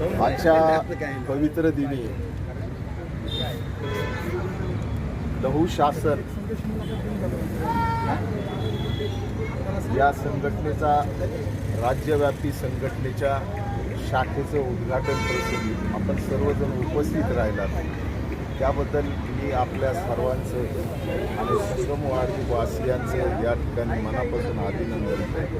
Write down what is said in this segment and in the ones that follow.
आजच्या पवित्र दिनी लहू शासन या संघटनेचा राज्यव्यापी संघटनेच्या शाखेचं उद्घाटन प्रसंगी आपण सर्वजण उपस्थित राहिलात. त्याबद्दल मी आपल्या सर्वांचं आणि संगमवाडी वासियांचं या ठिकाणी मनापासून अभिनंदन करतो.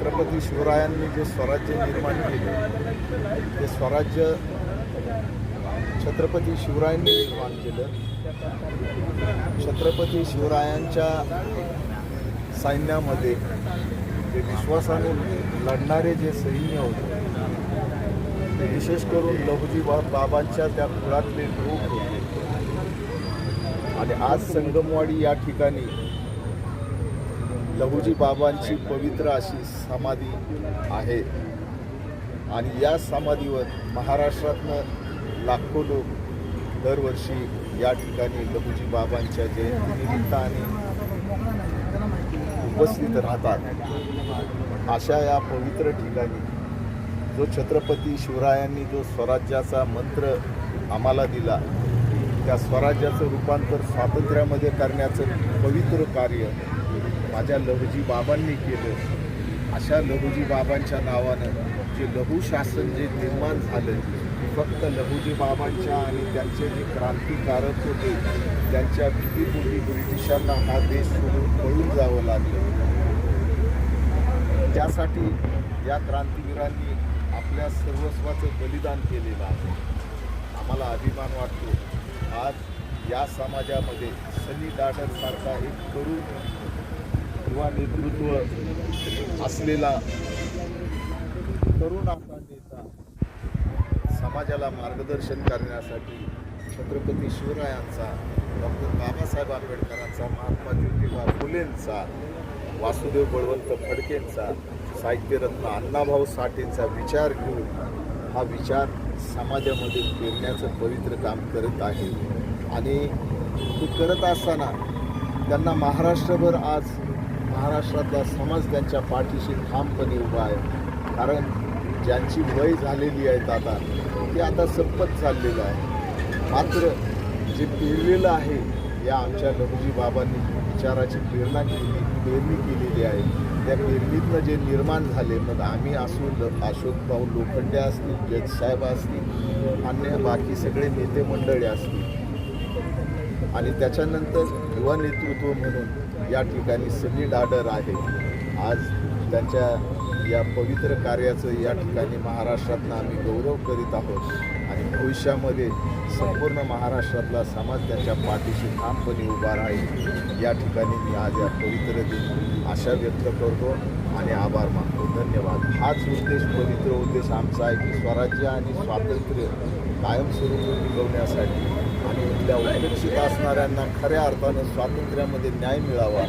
छत्रपती शिवरायांनी जे स्वराज्य निर्माण केलं ते स्वराज्य छत्रपती शिवरायांनी निर्माण केलं. छत्रपती शिवरायांच्या सैन्यामध्ये जे विश्वासाने लढणारे जे सैन्य होते ते विशेष करून लहुजी बा बाबांच्या त्या कुळातले लोक होते. आणि आज संगमवाडी या ठिकाणी लहुजी बाबांची पवित्र अशी समाधी आहे. आणि या समाधीवर महाराष्ट्रातनं लाखो लोक दरवर्षी या ठिकाणी लहुजी बाबांच्या जयंतीनिमित्ताने उपस्थित राहतात. अशा या पवित्र ठिकाणी जो छत्रपती शिवरायांनी जो स्वराज्याचा मंत्र आम्हाला दिला त्या स्वराज्याचं रूपांतर स्वातंत्र्यामध्ये करण्याचं पवित्र कार्य माझ्या लहुजी बाबांनी केलं. अशा लहुजी बाबांच्या नावानं जे लहू शासन जे निर्माण झालं फक्त लहुजी बाबांच्या आणि त्यांचे जे क्रांतिकारक होते त्यांच्या भीतीपोटी ब्रिटिशांना हा देश सोडून पळून जावं लागलं. त्यासाठी या क्रांतीवीरांनी आपल्या सर्वस्वाचं बलिदान केलेलं आहे. आम्हाला अभिमान वाटतो. आज या समाजामध्ये सनी सारखा एक तरुण किंवा नेतृत्व असलेला तरुण आपला नेता समाजाला मार्गदर्शन करण्यासाठी छत्रपती शिवरायांचा डॉक्टर बाबासाहेब आंबेडकरांचा महात्मा ज्योतिबा फुलेंचा वासुदेव बळवंत फडकेंचा साहित्यरत्न अण्णाभाऊ साठेंचा विचार घेऊन हा विचार समाजामध्ये पेरण्याचं पवित्र काम करत आहे. आणि ते करत असताना त्यांना महाराष्ट्रभर आज महाराष्ट्रातला समाज त्यांच्या पाठीशी ठामपणे उभा आहे. कारण ज्यांची वय झालेली आहेत आता ते आता संपत चाललेलं आहे. मात्र जे पेरलेलं आहे या आमच्या लघुजी बाबांनी विचाराची प्रेरणा केली पेरणी केलेली आहे. त्या पेरणीतनं जे निर्माण झाले मग आम्ही असू अशोक भाऊ लोखंडे असतील जजसाहेब असतील अन्य बाकी सगळे नेते मंडळी असतील. आणि त्याच्यानंतर युवा नेतृत्व म्हणून या ठिकाणी सनी डाडर आहे. आज त्यांच्या या पवित्र कार्याचं या ठिकाणी महाराष्ट्रातनं आम्ही गौरव करीत आहोत. आणि भविष्यामध्ये संपूर्ण महाराष्ट्रातला समाज त्यांच्या पाठीशी ठामपणे उभा राहील. या ठिकाणी मी आज या पवित्र दिन आशा व्यक्त करतो आणि आभार मानतो. धन्यवाद. हाच उद्देश पवित्र उद्देश आमचा आहे की स्वराज्य आणि स्वातंत्र्य कायमस्वरूपी टिकवण्यासाठी आणि इथल्या उपेक्षित असणाऱ्यांना खऱ्या अर्थानं स्वातंत्र्यामध्ये न्याय मिळावा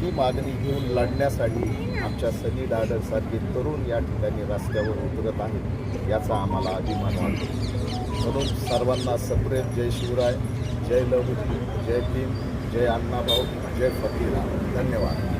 ही मागणी घेऊन लढण्यासाठी आमच्या सनी डाडरसारखे तरुण या ठिकाणी रस्त्यावर उतरत आहेत याचा आम्हाला अभिमान वाटतो. म्हणून सर्वांना सप्रेम जय शिवराय जय लहुजी जय भीम जय अण्णाभाऊ जय फकीरा. धन्यवाद.